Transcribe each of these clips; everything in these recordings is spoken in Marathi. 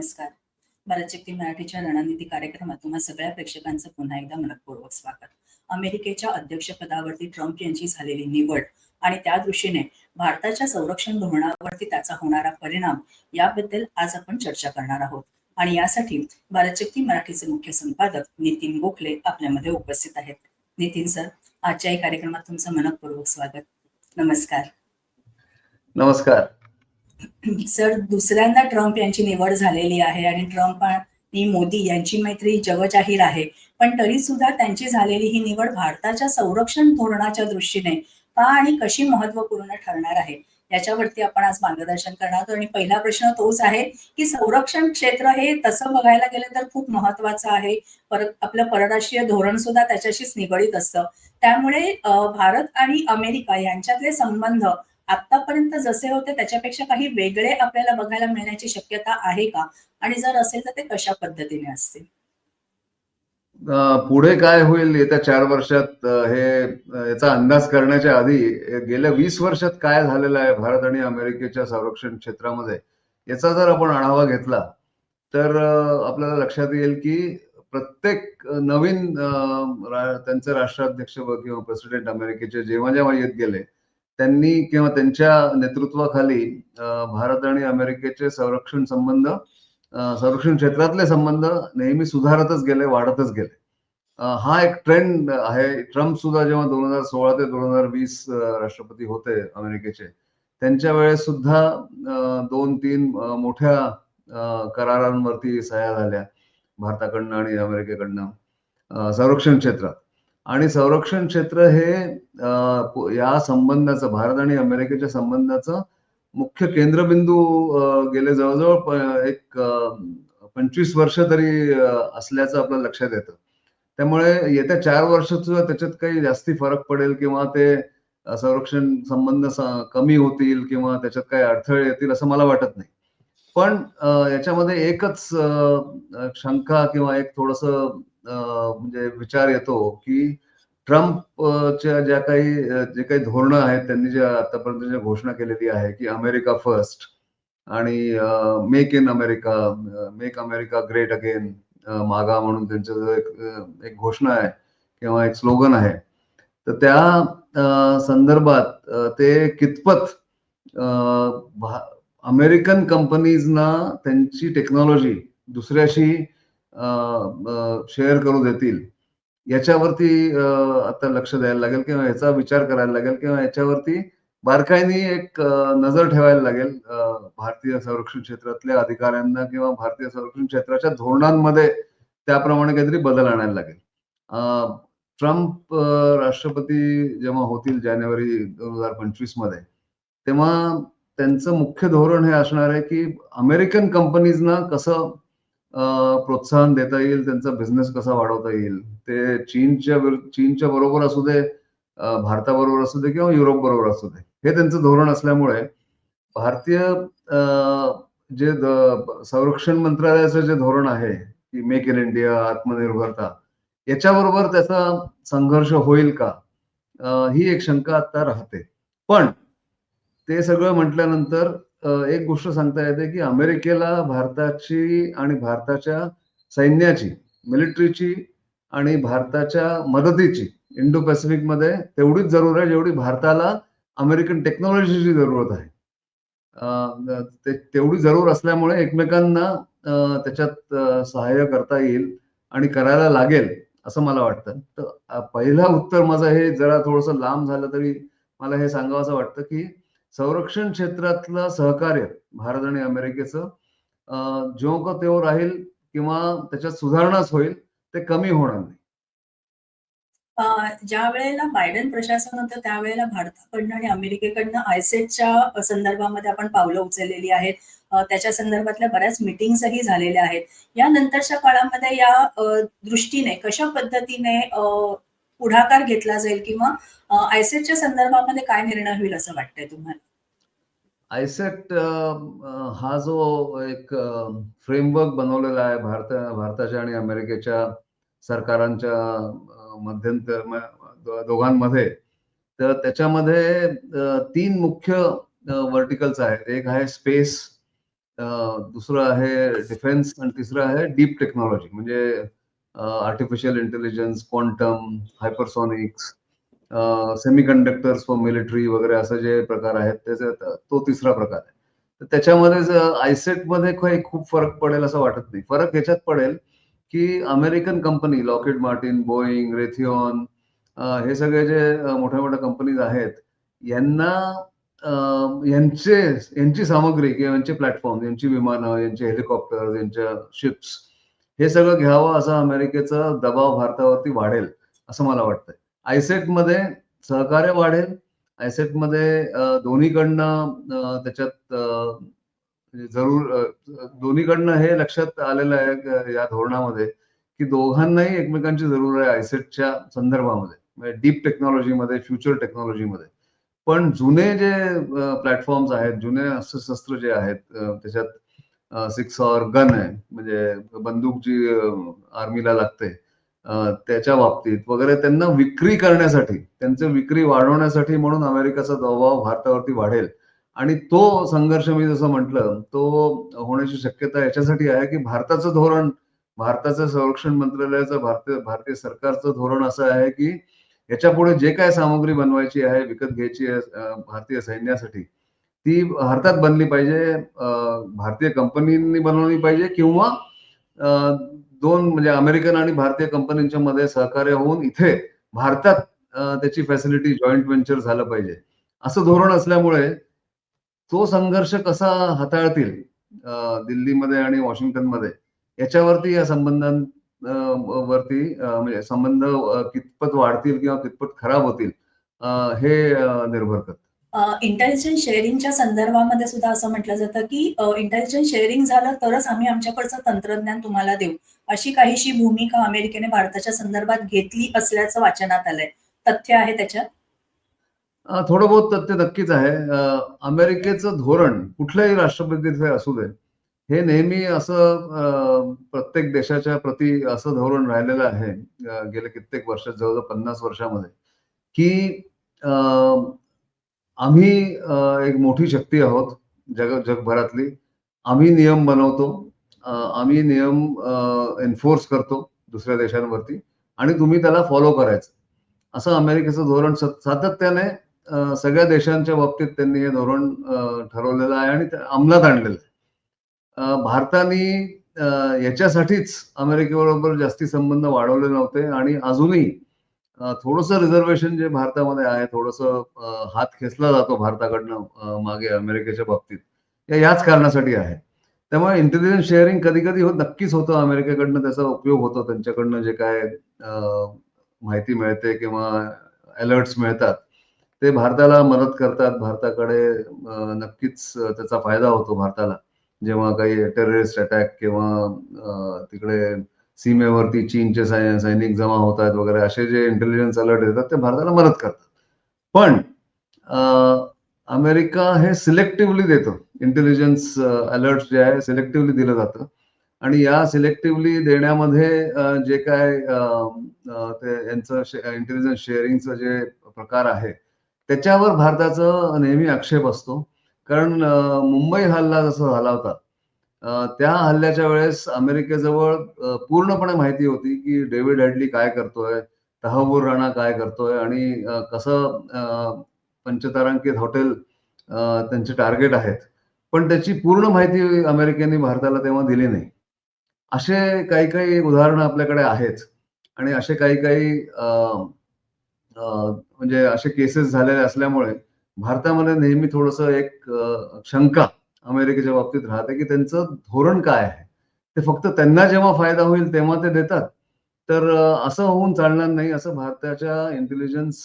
नमस्कार. भारतशक्ती मराठीच्या रणनीती कार्यक्रमात तुम्हा सगळ्या प्रेक्षकांचं पुन्हा एकदा मनपूर्वक स्वागत. अमेरिकेच्या अध्यक्षपदावरती ट्रम्प यांची झालेली निवड आणि त्या दृष्टीने भारताच्या संरक्षण धोरणावरती त्याचा होणारा परिणाम याबद्दल आज आपण चर्चा करणार आहोत. आणि यासाठी भारतशक्ती मराठीचे मुख्य संपादक नितीन गोखले आपल्यामध्ये उपस्थित आहेत. नितीन सर आजच्या या कार्यक्रमात तुमचं मनपूर्वक स्वागत. नमस्कार. नमस्कार. सर दुसऱ्यांदा ट्रम्प यांची निवड झालेली आहे आणि ट्रम्प आणि मोदी यांची मैत्री जगजाहीर आहे. पण तरी सुद्धा त्यांची झालेली ही निवड भारताच्या संरक्षण धोरणाच्या दृष्टीने का आणि कशी महत्त्वपूर्ण ठरणार आहे? याच्यावरती आपण आज मार्गदर्शन करणार आहोत. आणि पहिला प्रश्न तोच आहे की संरक्षण क्षेत्र हे तसं बघायला गेलं तर खूप महत्वाचं आहे. परत आपलं परराष्ट्रीय धोरण सुद्धा त्याच्याशीच निगडीत असतं. त्यामुळे भारत आणि अमेरिका यांच्यातले संबंध आतापर्यंत जसे होते त्याच्यापेक्षा काही वेगळे आपल्याला बघायला मिळण्याची शक्यता आहे का? आणि जर असेल तर ते कशा पद्धतीने असतील? पुढे काय होईल येत्या चार वर्षात हे याचा अंदाज करण्याच्या आधी गेल्या वीस वर्षात काय झालेलं आहे भारत आणि अमेरिकेच्या संरक्षण क्षेत्रामध्ये याचा जर आपण आढावा घेतला तर आपल्याला लक्षात येईल की प्रत्येक नवीन त्यांचे राष्ट्राध्यक्ष व किंवा प्रेसिडेंट अमेरिकेचे जेव्हा जेव्हा येत गेले त्यांनी किंवा त्यांच्या नेतृत्वाखाली भारत आणि अमेरिकेचे संरक्षण संबंध संरक्षण क्षेत्रातले संबंध नेहमी सुधारतच गेले वाढतच गेले. हा एक ट्रेंड आहे. ट्रम्प सुद्धा जेव्हा दोन हजार सोळा ते दोन हजार वीस राष्ट्रपती होते अमेरिकेचे त्यांच्या वेळेस सुद्धा दोन तीन मोठ्या करारांवरती सह्या झाल्या. भारताकडनं आणि अमेरिकेकडनं संरक्षण क्षेत्रात. आणि संरक्षण क्षेत्र हे या संबंधाचं भारत आणि अमेरिकेच्या संबंधाचं मुख्य केंद्रबिंदू गेले जवळजवळ एक पंचवीस वर्ष तरी असल्याचं आपल्याला लक्षात येतं. त्यामुळे येत्या चार वर्षात सुद्धा त्याच्यात काही जास्ती फरक पडेल किंवा ते संरक्षण संबंध कमी होतील किंवा त्याच्यात काही अडथळे येतील असं मला वाटत नाही. पण याच्यामध्ये एकच शंका किंवा एक थोडस म्हणजे विचार येतो की ट्रम्पच्या ज्या काही जे काही धोरणं आहेत त्यांनी जे आतापर्यंत घोषणा केलेली आहे की अमेरिका फर्स्ट आणि make in America make America great again MAGA म्हणून त्यांचं एक एक घोषणा आहे किंवा एक स्लोगन आहे तर त्या संदर्भात ते कितपत अमेरिकन कंपनीजना त्यांची टेक्नॉलॉजी दुसऱ्याशी शेअर करू देतील. याच्यावरती आता लक्ष द्यायला लागेल किंवा याचा विचार करायला लागेल किंवा याच्यावरती बारकाईने एक नजर ठेवायला लागेल भारतीय संरक्षण क्षेत्रातल्या अधिकाऱ्यांना किंवा भारतीय संरक्षण क्षेत्राच्या धोरणांमध्ये त्याप्रमाणे काहीतरी बदल आणायला लागेल. ट्रम्प राष्ट्रपती जेव्हा होतील जानेवारी दोन हजार पंचवीसमध्ये तेव्हा त्यांचं मुख्य धोरण हे असणार आहे की अमेरिकन कंपनीजना कसं प्रोत्साहन देता येईल त्यांचा बिझनेस कसा वाढवता येईल ते चीनच्या चीनच्या बरोबर असू दे भारताबरोबर असू दे किंवा युरोप बरोबर असू दे हे त्यांचं धोरण असल्यामुळे भारतीय जे संरक्षण मंत्रालयाचं जे धोरण आहे की मेक इन इंडिया आत्मनिर्भरता याच्याबरोबर त्याचा संघर्ष होईल का? ही एक शंका आता राहते. पण ते सगळं म्हटल्यानंतर एक गोष्ट सांगता येते की अमेरिकेला भारताची आणि भारताच्या सैन्याची मिलिटरीची आणि भारताच्या मदतीची इंडो पॅसिफिकमध्ये तेवढीच जरूर आहे जेवढी भारताला अमेरिकन टेक्नॉलॉजीची जरूरत आहे. ते- तेवढी जरूर असल्यामुळे एकमेकांना त्याच्यात सहाय्य करता येईल आणि करायला लागेल असं मला वाटतं. तर पहिलं उत्तर माझं हे जरा थोडंसं लांब झालं तरी मला हे सांगावं वाटतं की संरक्षण क्षेत्रातलं सहकार्य भारत आणि अमेरिकेचं. जो का तेव्हा राहील किंवा त्याच्यात सुधारणाच होईल ते कमी होणार नाही. ज्या वेळेला बायडन प्रशासन होतं त्यावेळेला भारताकडनं आणि अमेरिकेकडनं आयसेटच्या संदर्भामध्ये आपण पावलं उचललेली आहेत. त्याच्या संदर्भातल्या बऱ्याच मिटिंग्सही झालेल्या आहेत. या नंतरच्या काळामध्ये या दृष्टीने कशा पद्धतीने पुढाकार घेतला जाईल किंवा आयसेटच्या संदर्भामध्ये काय निर्णय होईल असं वाटतंय तुम्हाला? आयसेट हा जो एक फ्रेमवर्क बनवलेला आहे भारत भारताच्या आणि अमेरिकेच्या सरकारांच्या मध्यंतर दोघांमध्ये तर त्याच्यामध्ये तीन मुख्य वर्टिकल्स आहेत. एक आहे स्पेस दुसरं आहे डिफेन्स आणि तिसरं आहे डीप टेक्नॉलॉजी म्हणजे artificial intelligence quantum hypersonics semiconductors for military वगैरे असं जे प्रकार आहेत त्याच्यात तो तिसरा प्रकार आहे. तर त्याच्यामध्ये आयसेटमध्ये काही खूप फरक पडेल असं वाटत नाही. फरक ह्याच्यात पडेल की American company Lockheed Martin Boeing Raytheon हे सगळे जे मोठ्या मोठ्या कंपनीज आहेत यांना यांचे यांची सामग्री किंवा यांचे प्लॅटफॉर्म यांची विमानं यांचे हेलिकॉप्टर यांच्या शिप्स हे सगळं घ्यावं असा अमेरिकेचा दबाव भारतावरती वाढेल असं मला वाटतंय. आयसेटमध्ये सहकार्य वाढेल आयसेटमध्ये दोन्हीकडनं त्याच्यात म्हणजे जरूर दोन्हीकडनं हे लक्षात आलेलं आहे या धोरणामध्ये की दोघांनाही एकमेकांची जरूर आहे आयसेटच्या संदर्भामध्ये म्हणजे डीप टेक्नॉलॉजीमध्ये फ्युचर टेक्नॉलॉजीमध्ये. पण जुने जे प्लॅटफॉर्म्स आहेत जुने अस्त्रशस्त्र जे आहेत त्याच्यात सिक्स ऑर गन आहे. म्हणजे बंदूक जी आर्मीला लागते त्याच्या बाबतीत वगैरे त्यांना विक्री करण्यासाठी त्यांचे विक्री वाढवण्यासाठी म्हणून अमेरिकेचा दबाव भारतावरती वाढेल. आणि तो संघर्ष मी जसं म्हटलं तो होण्याची शक्यता याच्यासाठी आहे की भारताचं धोरण भारताचं संरक्षण मंत्रालयाचं भारतीय भारतीय सरकारचं धोरण असं आहे की याच्यापुढे जे काय सामग्री बनवायची आहे विकत घ्यायची आहे भारतीय सैन्यासाठी ती भारतात बनली पाहिजे भारतीय कंपनींनी बनवली पाहिजे किंवा दोन म्हणजे अमेरिकन आणि भारतीय कंपनींच्या मध्ये सहकार्य होऊन इथे भारतात त्याची फॅसिलिटी जॉईंट व्हेंचर झालं पाहिजे. असं धोरण असल्यामुळे तो संघर्ष कसा हाताळतील दिल्लीमध्ये आणि वॉशिंग्टनमध्ये याच्यावरती या संबंधां वरती म्हणजे संबंध कितपत वाढतील किंवा कितपत खराब होतील हे निर्भर करत. इंटेलिजन्स शेअरिंगच्या संदर्भामध्ये सुद्धा असं म्हटलं जातं की इंटेलिजन्स शेअरिंग झालं तरच आम्ही आमच्याकडचं तंत्रज्ञान तुम्हाला देऊ. अशी काहीशी भूमिका अमेरिकेने भारताच्या संदर्भात घेतली असल्याचं वाचनात आलंय. तथ्य आहे त्याच्यात? थोडं बहुत तथ्य नक्कीच आहे. अमेरिकेचं धोरण कुठल्याही राष्ट्रपतीचे असू दे हे नेहमी असं प्रत्येक देशाच्या प्रती असं धोरण राहिलेलं आहे गेले कित्येक वर्षात जवळजवळ पन्नास वर्षामध्ये की आम्ही एक मोठी शक्ती आहोत जग जगभरातली. आम्ही नियम बनवतो आम्ही नियम एन्फोर्स करतो दुसऱ्या देशांवरती आणि तुम्ही त्याला फॉलो करायचं. असं अमेरिकेचं धोरण सत- सातत्याने सगळ्या देशांच्या बाबतीत त्यांनी हे धोरण ठरवलेलं आहे आणि अंमलात आणलेलं आहे. भारताने याच्यासाठीच अमेरिकेबरोबर जास्ती संबंध वाढवले नव्हते आणि अजूनही थोडस रिझर्वेशन जे भारतामध्ये आहे थोडस हात खेचला जातो भारताकडनं मागे अमेरिकेच्या बाबतीत. या याच कारणासाठी आहे. त्यामुळे इंटेलिजन्स शेअरिंग कधी कधी होत नक्कीच होतं. अमेरिकेकडनं त्याचा उपयोग होतो. त्यांच्याकडनं जे काय माहिती मिळते किंवा अलर्ट्स मिळतात ते भारताला मदत करतात. भारताकडे नक्कीच त्याचा फायदा होतो भारताला. जेव्हा काही टेररिस्ट अटॅक किंवा तिकडे सीमेवरती चीनचे सैनिक जमा होत आहेत वगैरे असे जे इंटेलिजन्स अलर्ट येतात ते भारताला मदत करतात. पण अमेरिका हे सिलेक्टिव्हली देतं. इंटेलिजन्स अलर्ट जे आहे सिलेक्टिव्हली दिलं जातं. आणि या सिलेक्टिव्हली देण्यामध्ये जे काय ते यांचं इंटेलिजन्स शेअरिंगचं जे प्रकार आहे त्याच्यावर भारताचं नेहमी आक्षेप असतो. कारण मुंबई हल्ला जसा झाला होता त्या हल्ल्याच्या वेळेस अमेरिकेजवळ पूर्णपणे माहिती होती की डेव्हिड हेडली काय करतोय तहबूर राणा काय करतोय आणि कसं पंचतारांकित हॉटेल त्यांचे टार्गेट आहेत. पण त्याची पूर्ण माहिती अमेरिकेने भारताला तेव्हा दिली नाही. असे काही काही उदाहरणं आपल्याकडे आहेत आणि असे काही काही म्हणजे असे केसेस झालेले असल्यामुळे भारतामध्ये नेहमी थोडस एक शंका अमेरिकेच्या बाबतीत राहते की त्यांचं धोरण काय आहे? ते फक्त त्यांना जेव्हा फायदा होईल तेव्हा ते देतात. तर असं होऊन चालणार नाही असं भारताच्या इंटेलिजन्स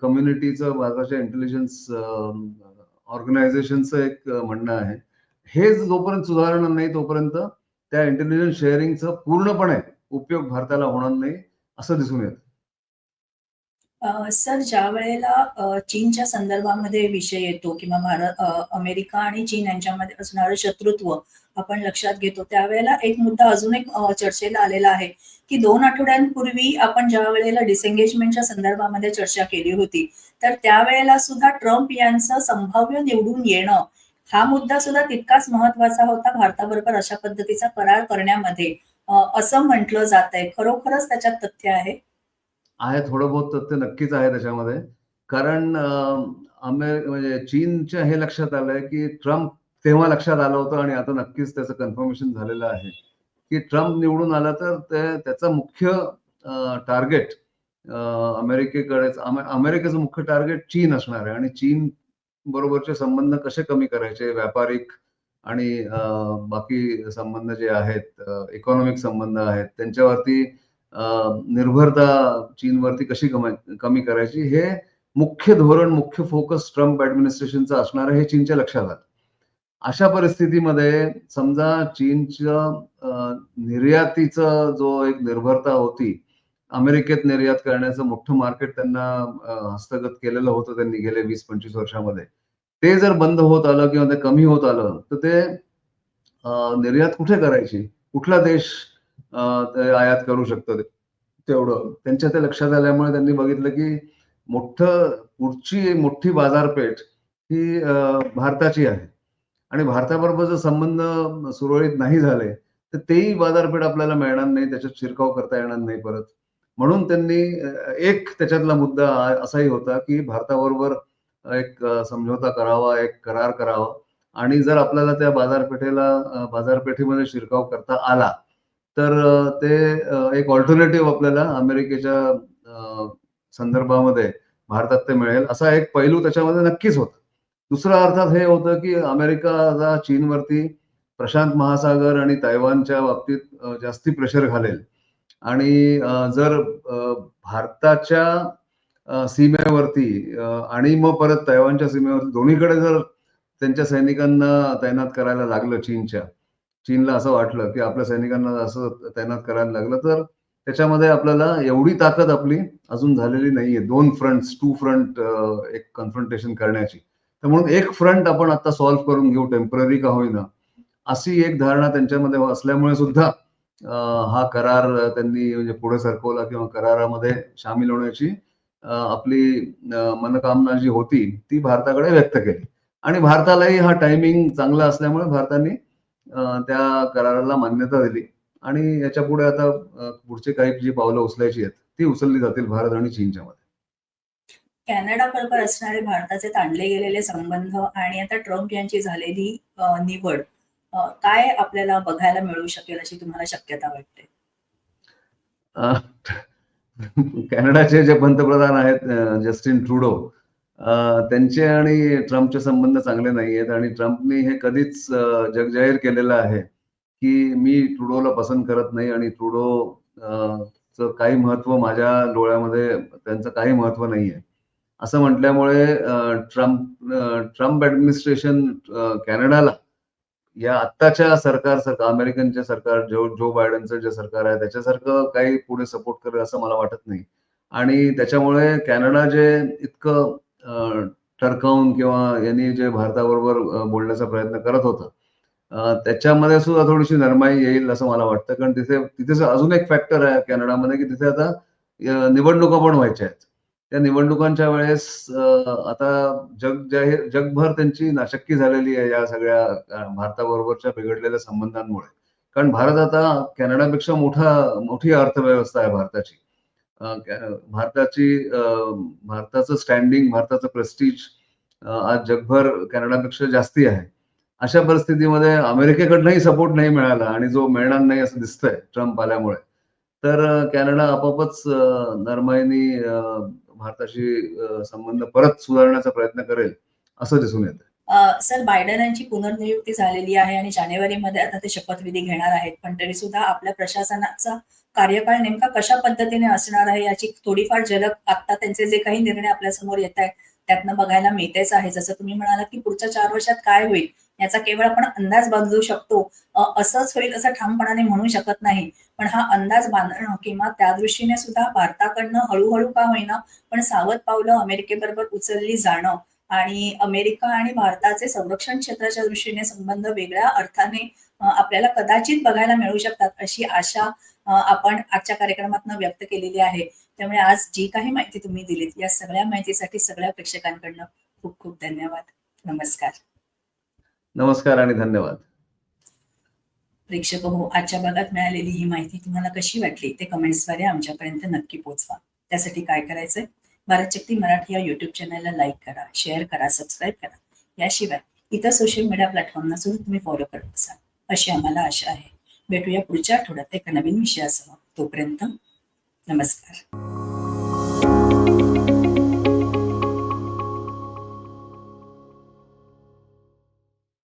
कम्युनिटीचं भारताच्या इंटेलिजन्स ऑर्गनायझेशनचं एक म्हणणं आहे. हे जोपर्यंत सुधारणार नाही तोपर्यंत त्या इंटेलिजन्स शेअरिंगचं पूर्णपणे उपयोग भारताला होणार नाही असं दिसून येतं. सर ज्या वेळेला चीनच्या संदर्भामध्ये विषय येतो किंवा भारत अमेरिका आणि चीन यांच्यामध्ये असणारं शत्रुत्व आपण लक्षात घेतो त्यावेळेला एक मुद्दा अजून एक चर्चेला आलेला आहे की दोन आठवड्यांपूर्वी आपण ज्या वेळेला डिसेंगेजमेंटच्या संदर्भामध्ये चर्चा केली होती तर त्यावेळेला सुद्धा ट्रम्प यांचं संभाव्य निवडून येणं हा मुद्दा सुद्धा तितकाच महत्त्वाचा होता भारताबरोबर अशा पद्धतीचा करार करण्यामध्ये. असं म्हटलं जात आहे खरोखरच त्याच्यात तथ्य आहे? आहे थोडं बहुत तथ्य नक्कीच आहे त्याच्यामध्ये. कारण अं, म्हणजे चीनच्या हे लक्षात आलंय की ट्रम्प तेव्हा लक्षात आलं होतं आणि आता नक्कीच त्याचं कन्फर्मेशन झालेलं आहे. की ट्रम्प निवडून आला तर ते त्याचा मुख्य टार्गेट अमेरिकेकडेच अमेरिकेचं मुख्य टार्गेट चीन असणार आहे. आणि चीन बरोबरचे संबंध कसे कमी करायचे व्यापारिक आणि बाकी संबंध जे आहेत इकॉनॉमिक संबंध आहेत त्यांच्यावरती निर्भरता चीनवरती कशी कमी कमी करायची हे मुख्य धोरण मुख्य फोकस ट्रम्प ऍडमिनिस्ट्रेशनचं असणार हे चीनच्या लक्षात आलं. अशा परिस्थितीमध्ये समजा चीनच्या निर्यातीचा निर्यातीचं जो एक निर्भरता होती अमेरिकेत निर्यात करण्याचं मोठं मार्केट त्यांना हस्तगत केलेलं होतं त्यांनी गेले वीस पंचवीस वर्षामध्ये. ते जर बंद होत आलं किंवा ते कमी होत आलं तर ते निर्यात कुठे करायची? कुठला देश ते आयात करू शकतं तेवढं. त्यांच्या ते लक्षात आल्यामुळे त्यांनी बघितलं की मोठं पुढची मोठी बाजारपेठ ही भारताची आहे. आणि भारताबरोबर जर संबंध सुरळीत नाही झाले तर तेही बाजारपेठ आपल्याला मिळणार नाही त्याच्यात शिरकाव करता येणार नाही परत. म्हणून त्यांनी एक त्याच्यातला मुद्दा असाही होता की भारताबरोबर एक समझोता करावा एक करार करावा. आणि जर आपल्याला त्या बाजारपेठेला बाजारपेठेमध्ये शिरकाव करता आला तर ते एक ऑल्टरनेटिव्ह आपल्याला अमेरिकेच्या संदर्भामध्ये भारतात ते मिळेल. असा एक पैलू त्याच्यामध्ये नक्कीच होता. दुसरा अर्थात हे होतं की अमेरिका चीनवरती प्रशांत महासागर आणि तैवानच्या बाबतीत जास्ती प्रेशर घालेल. आणि जर भारताच्या सीमेवरती आणि मग परत तैवानच्या सीमेवरती दोन्हीकडे जर त्यांच्या सैनिकांना तैनात करायला लागलं चीनच्या चीनला असं वाटलं की आपल्या सैनिकांना असं तैनात करायला लागलं तर त्याच्यामध्ये आपल्याला एवढी ताकद आपली अजून झालेली नाहीये. दोन फ्रंट टू फ्रंट एक कन्फ्रंटेशन करण्याची. तर म्हणून एक फ्रंट आपण आता सॉल्व्ह करून घेऊ टेंपररी का होईना. अशी एक धारणा त्यांच्यामध्ये असल्यामुळे सुद्धा हा करार त्यांनी म्हणजे पुढे सरकवला किंवा करारामध्ये सामील होण्याची आपली मनकामना जी होती ती भारताकडे व्यक्त केली. आणि भारतालाही हा टायमिंग चांगला असल्यामुळे भारताने त्या कराराला मान्यता दिली. आणि याच्यापुढे आता पुढचे काही जी पावलं उचलायची आहेत ती उचलली जातील भारत आणि चीनच्या मध्ये कॅनडा बरोबर असणारे भारताचे ताणले गेलेले संबंध आणि आता ट्रम्प यांची झालेली निवड काय आपल्याला बघायला मिळू शकेल अशी तुम्हाला शक्यता वाटते? कॅनडाचे जे पंतप्रधान आहेत जस्टिन ट्रुडो त्यांचे आणि ट्रम्पचे संबंध चांगले नाही आहेत आणि ट्रम्पनी हे कधीच जगजाहीर केलेलं आहे की मी ट्रुडोला पसंत करत नाही आणि ट्रुडो काही महत्त्व माझ्या डोळ्यामध्ये त्यांचं काही महत्त्व नाही आहे असं म्हटल्यामुळे ट्रम्प ट्रम्प ऍडमिनिस्ट्रेशन कॅनडाला या आत्ताच्या सरकार सरकार अमेरिकनचे सरकार जो जो बायडनचं जे सरकार आहे त्याच्यासारखं काही पुढे सपोर्ट करेल असं मला वाटत नाही. आणि त्याच्यामुळे कॅनडा जे इतकं टरकावून किंवा यांनी जे भारताबरोबर बोलण्याचा प्रयत्न करत होतं. त्याच्यामध्ये सुद्धा थोडीशी नरमाई येईल असं मला वाटतं. कारण तिथे तिथे अजून एक फॅक्टर आहे कॅनडामध्ये की तिथे आता निवडणुका पण व्हायच्या आहेत. त्या निवडणुकांच्या वेळेस आता जग जाहीर जगभर त्यांची नाशक्की झालेली आहे या सगळ्या भारताबरोबरच्या बिघडलेल्या संबंधांमुळे. कारण भारत आता कॅनडापेक्षा मोठा मोठी अर्थव्यवस्था आहे भारताची. भारताची भारताचं स्टँडिंग भारताचं प्रेस्टिज आज जगभर कॅनडापेक्षा जास्ती आहे. अशा परिस्थितीमध्ये अमेरिकेकडनंही सपोर्ट नाही मिळाला आणि जो मिळणार नाही असं दिसतंय ट्रम्प आल्यामुळे. तर कॅनडा आपापच नरमाईनी भारताशी संबंध परत सुधारण्याचा प्रयत्न करेल असं दिसून येतं सर बायडन यांची पुनर्नियुक्ती झालेली आहे आणि जानेवारीमध्ये आता ते शपथविधी घेणार आहेत. पण तरी सुद्धा आपल्या प्रशासनाचा कार्यकाळ नेमका कशा पद्धतीने असणार आहे याची थोडीफार झलक आता त्यांचे जे काही निर्णय आपल्यासमोर येत आहेत त्यातनं बघायला मिळतेच आहे. जसं तुम्ही म्हणाला की पुढच्या चार वर्षात काय होईल याचा केवळ आपण अंदाज बांधू शकतो. असंच होईल असं ठामपणाने म्हणू शकत नाही. पण हा अंदाज बांधणं किंवा त्या दृष्टीने सुद्धा भारताकडनं हळूहळू का होईना पण सावध पावलं अमेरिकेबरोबर उचलली जाणं आणि अमेरिका आणि भारताचे संरक्षण क्षेत्राच्या दृष्टीने संबंध वेगळ्या अर्थाने आपल्याला कदाचित बघायला मिळू शकतात अशी आशा आपण आजच्या कार्यक्रमातून व्यक्त केलेली आहे. त्यामुळे आज जी काही माहिती तुम्ही दिलीत या सगळ्या माहितीसाठी सगळ्या प्रेक्षकांकडनं खूप खूप धन्यवाद. नमस्कार. नमस्कार आणि धन्यवाद. प्रेक्षक हो आजच्या भागात मिळालेली ही माहिती तुम्हाला कशी वाटली ते कमेंट्सद्वारे आमच्यापर्यंत नक्की पोहोचवा त्यासाठी काय करायचंय? भारत शक्ती मराठी या युट्यूब चॅनलला लाईक करा शेअर करा सबस्क्राईब करा. याशिवाय इतर सोशल मीडिया प्लॅटफॉर्मना सुद्धा तुम्ही फॉलो करत असाल अशी आम्हाला आशा आहे. भेटूया पुढच्या आठवड्यात एका नवीन विषयासह तोपर्यंत नमस्कार.